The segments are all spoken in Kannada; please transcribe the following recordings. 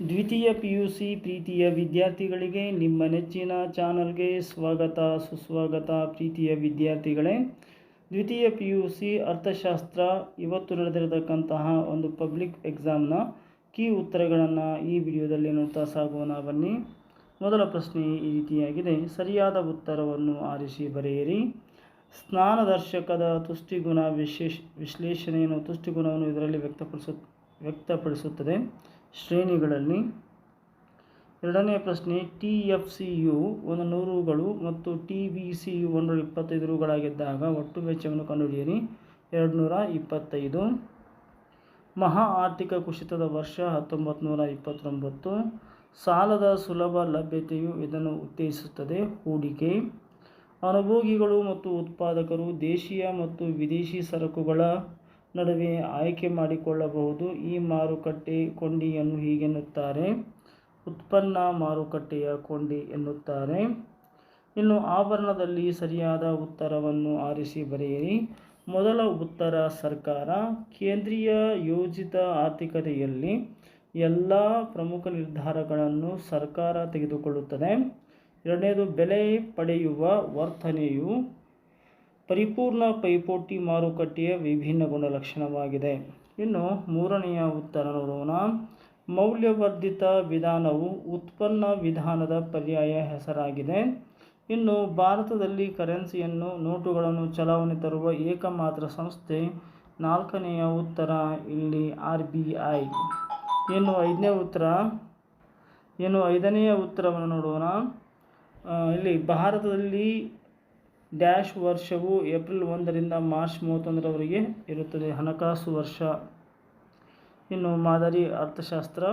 ದ್ವಿತೀಯ ಪಿ ಯು ಸಿ ಪ್ರೀತಿಯ ವಿದ್ಯಾರ್ಥಿಗಳಿಗೆ ನಿಮ್ಮ ನೆಚ್ಚಿನ ಚಾನಲ್ಗೆ ಸ್ವಾಗತ, ಸುಸ್ವಾಗತ ಪ್ರೀತಿಯ ವಿದ್ಯಾರ್ಥಿಗಳೇ. ದ್ವಿತೀಯ ಪಿ ಯು ಸಿ ಅರ್ಥಶಾಸ್ತ್ರ ಇವತ್ತು ನಡೆದಿರತಕ್ಕಂತಹ ಒಂದು ಪಬ್ಲಿಕ್ ಎಕ್ಸಾಮ್ನ ಕೀ ಉತ್ತರಗಳನ್ನು ಈ ವಿಡಿಯೋದಲ್ಲಿ ನೋಡ್ತಾ ಸಾಗೋಣ ಬನ್ನಿ. ಮೊದಲ ಪ್ರಶ್ನೆ ಈ ರೀತಿಯಾಗಿದೆ. ಸರಿಯಾದ ಉತ್ತರವನ್ನು ಆರಿಸಿ ಬರೆಯಿರಿ. ಸ್ನಾನದರ್ಶಕದ ತುಷ್ಟಿಗುಣ ವಿಶೇಷ ವಿಶ್ಲೇಷಣೆಯನ್ನು ತುಷ್ಟಿಗುಣವನ್ನು ಇದರಲ್ಲಿ ವ್ಯಕ್ತಪಡಿಸು ವ್ಯಕ್ತಪಡಿಸುತ್ತದೆ. ಶ್ರೇಣಿಗಳಲ್ಲಿ. ಎರಡನೇ ಪ್ರಶ್ನೆ, ಟಿ ಎಫ್ ಸಿ ಯು ಒಂದು ನೂರುಗಳು ಮತ್ತು ಟಿ ಬಿ ಸಿ ಯು ಒಂದು ಇಪ್ಪತ್ತೈದು ರೂಗಳಾಗಿದ್ದಾಗ ಒಟ್ಟು ವೆಚ್ಚವನ್ನು ಕಂಡುಹಿಡಿಯಿರಿ. ಎರಡು ನೂರ ಇಪ್ಪತ್ತೈದು ಮಹಾ ಆರ್ಥಿಕ ಕುಸಿತದ ವರ್ಷ ಹತ್ತೊಂಬತ್ತು ನೂರ ಇಪ್ಪತ್ತೊಂಬತ್ತು ಸಾಲದ ಸುಲಭ ಲಭ್ಯತೆಯು ಇದನ್ನು ಉತ್ತೇಜಿಸುತ್ತದೆ. ಹೂಡಿಕೆ. ಅನುಭೋಗಿಗಳು ಮತ್ತು ಉತ್ಪಾದಕರು ದೇಶೀಯ ಮತ್ತು ವಿದೇಶಿ ಸರಕುಗಳ ನಡುವೆ ಆಯ್ಕೆ ಮಾಡಿಕೊಳ್ಳಬಹುದು. ಈ ಮಾರುಕಟ್ಟೆ ಕೊಂಡಿಯನ್ನು ಹೀಗೆನ್ನುತ್ತಾರೆ ಉತ್ಪನ್ನ ಮಾರುಕಟ್ಟೆಯ ಕೊಂಡಿ ಎನ್ನುತ್ತಾರೆ. ಇನ್ನು ಆಭರಣದಲ್ಲಿ ಸರಿಯಾದ ಉತ್ತರವನ್ನು ಆರಿಸಿ ಬರೆಯಿರಿ. ಮೊದಲ ಉತ್ತರ ಸರ್ಕಾರ. ಕೇಂದ್ರೀಯ ಯೋಜಿತ ಆರ್ಥಿಕತೆಯಲ್ಲಿ ಎಲ್ಲ ಪ್ರಮುಖ ನಿರ್ಧಾರಗಳನ್ನು ಸರ್ಕಾರ ತೆಗೆದುಕೊಳ್ಳುತ್ತದೆ. ಎರಡನೇದು, ಬೆಲೆ ಪಡೆಯುವ ವರ್ತನೆಯು ಪರಿಪೂರ್ಣ ಪೈಪೋಟಿ ಮಾರುಕಟ್ಟೆಯ ವಿಭಿನ್ನ ಗುಣಲಕ್ಷಣವಾಗಿದೆ. ಇನ್ನು ಮೂರನೆಯ ಉತ್ತರ ನೋಡೋಣ. ಮೌಲ್ಯವರ್ಧಿತ ವಿಧಾನವು ಉತ್ಪನ್ನ ವಿಧಾನದ ಪರ್ಯಾಯ ಹೆಸರಾಗಿದೆ. ಇನ್ನು ಭಾರತದಲ್ಲಿ ಕರೆನ್ಸಿಯನ್ನು ನೋಟುಗಳನ್ನು ಚಲಾವಣೆ ತರುವ ಏಕಮಾತ್ರ ಸಂಸ್ಥೆ ನಾಲ್ಕನೆಯ ಉತ್ತರ ಇಲ್ಲಿ ಆರ್ ಬಿ ಐ. ಇನ್ನು ಐದನೇ ಉತ್ತರ, ಇನ್ನು ಐದನೆಯ ಉತ್ತರವನ್ನು ನೋಡೋಣ. ಇಲ್ಲಿ ಭಾರತದಲ್ಲಿ ಡ್ಯಾಶ್ ವರ್ಷವು ಏಪ್ರಿಲ್ ಒಂದರಿಂದ ಮಾರ್ಚ್ ಮೂವತ್ತೊಂದರವರೆಗೆ ಇರುತ್ತದೆ. ಹಣಕಾಸು ವರ್ಷ. ಇನ್ನು ಮಾದರಿ ಅರ್ಥಶಾಸ್ತ್ರ.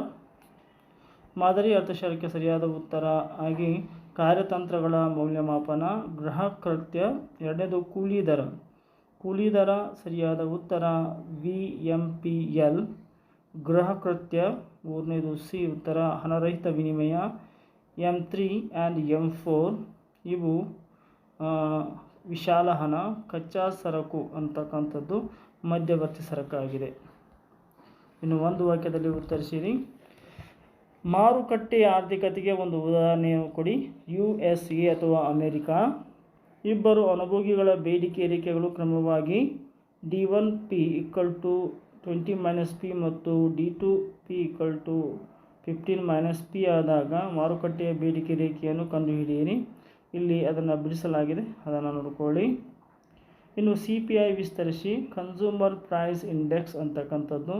ಮಾದರಿ ಅರ್ಥಶಾಸ್ತ್ರಕ್ಕೆ ಸರಿಯಾದ ಉತ್ತರ. ಆಗಿ ಕಾರ್ಯತಂತ್ರಗಳ ಮೌಲ್ಯಮಾಪನ. ಗೃಹ ಕೃತ್ಯ. ಎರಡನೇದು ಕೂಲಿ ದರ. ಕೂಲಿ ದರ ಸರಿಯಾದ ಉತ್ತರ. V M P L. ಗೃಹ ಕೃತ್ಯ. ಮೂರನೇದು ಸಿ ಉತ್ತರ. ಹಣರಹಿತ ವಿನಿಮಯ. M three and M four. ಇವು ವಿಶಾಲ ಹಣ ಕಚ್ಚಾ ಸರಕು ಅಂತಕ್ಕಂಥದ್ದು ಮಧ್ಯವರ್ತಿ ಸರಕಾಗಿದೆ. ಇನ್ನು ಒಂದು ವಾಕ್ಯದಲ್ಲಿ ಉತ್ತರಿಸಿರಿ. ಮಾರುಕಟ್ಟೆ ಆರ್ಥಿಕತೆಗೆ ಒಂದು ಉದಾಹರಣೆಯನ್ನು ಕೊಡಿ. ಯು ಎಸ್ ಎ ಅಥವಾ ಅಮೆರಿಕಾ. ಇಬ್ಬರು ಅನುಭೋಗಿಗಳ ಬೇಡಿಕೆ ಏರಿಕೆಗಳು ಕ್ರಮವಾಗಿ D one P equal to twenty minus P ಮತ್ತು D two P equal to fifteen minus P ಆದಾಗ ಮಾರುಕಟ್ಟೆಯ ಬೇಡಿಕೆ ರೇಖೆಯನ್ನು ಕಂಡುಹಿಡಿಯಿರಿ. ಇಲ್ಲಿ ಅದನ್ನು ಬಿಡಿಸಲಾಗಿದೆ. ಅದನ್ನು ನೋಡಿಕೊಳ್ಳಿ. ಇನ್ನು ಸಿ ಪಿ ಐ ವಿಸ್ತರಿಸಿ ಕನ್ಸ್ಯೂಮರ್ ಪ್ರೈಸ್ ಇಂಡೆಕ್ಸ್ ಅಂತಕ್ಕಂಥದ್ದು.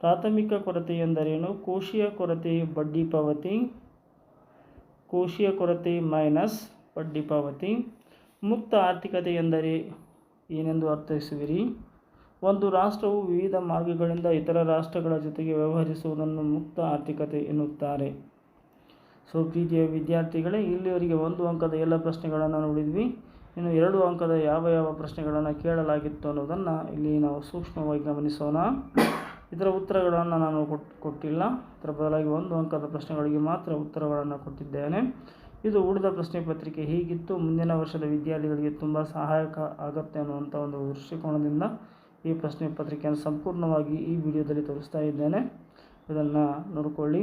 ಪ್ರಾಥಮಿಕ ಕೊರತೆ ಎಂದರೇನು? ಕೋಶೀಯ ಕೊರತೆ ಬಡ್ಡಿ ಪಾವತಿ, ಕೋಶೀಯ ಕೊರತೆ ಮೈನಸ್ ಬಡ್ಡಿ ಪಾವತಿ. ಮುಕ್ತ ಆರ್ಥಿಕತೆ ಎಂದರೆ ಏನೆಂದು ಅರ್ಥೈಸುವಿರಿ? ಒಂದು ರಾಷ್ಟ್ರವು ವಿವಿಧ ಮಾರ್ಗಗಳಿಂದ ಇತರ ರಾಷ್ಟ್ರಗಳ ಜೊತೆಗೆ ವ್ಯವಹರಿಸುವುದನ್ನು ಮುಕ್ತ ಆರ್ಥಿಕತೆ ಎನ್ನುತ್ತಾರೆ. ಸೊ ಪ್ರೀತಿಯ ವಿದ್ಯಾರ್ಥಿಗಳೇ, ಇಲ್ಲಿವರೆಗೆ ಒಂದು ಅಂಕದ ಎಲ್ಲ ಪ್ರಶ್ನೆಗಳನ್ನು ನೋಡಿದ್ವಿ. ಇನ್ನು ಎರಡು ಅಂಕದ ಯಾವ ಯಾವ ಪ್ರಶ್ನೆಗಳನ್ನು ಕೇಳಲಾಗಿತ್ತು ಅನ್ನೋದನ್ನು ಇಲ್ಲಿ ನಾವು ಸೂಕ್ಷ್ಮವಾಗಿ ಗಮನಿಸೋಣ. ಇದರ ಉತ್ತರಗಳನ್ನು ನಾನು ಕೊಟ್ಟು ಕೊಟ್ಟಿಲ್ಲ. ಇದರ ಬದಲಾಗಿ ಒಂದು ಅಂಕದ ಪ್ರಶ್ನೆಗಳಿಗೆ ಮಾತ್ರ ಉತ್ತರಗಳನ್ನು ಕೊಟ್ಟಿದ್ದೇನೆ. ಇದು ಉಳಿದ ಪ್ರಶ್ನೆ ಪತ್ರಿಕೆ ಹೀಗಿತ್ತು. ಮುಂದಿನ ವರ್ಷದ ವಿದ್ಯಾರ್ಥಿಗಳಿಗೆ ತುಂಬ ಸಹಾಯಕ ಆಗುತ್ತೆ ಅನ್ನುವಂಥ ಒಂದು ದೃಷ್ಟಿಕೋನದಿಂದ ಈ ಪ್ರಶ್ನೆ ಪತ್ರಿಕೆಯನ್ನು ಸಂಪೂರ್ಣವಾಗಿ ಈ ವಿಡಿಯೋದಲ್ಲಿ ತೋರಿಸ್ತಾ ಇದ್ದೇನೆ. ಇದನ್ನು ನೋಡಿಕೊಳ್ಳಿ.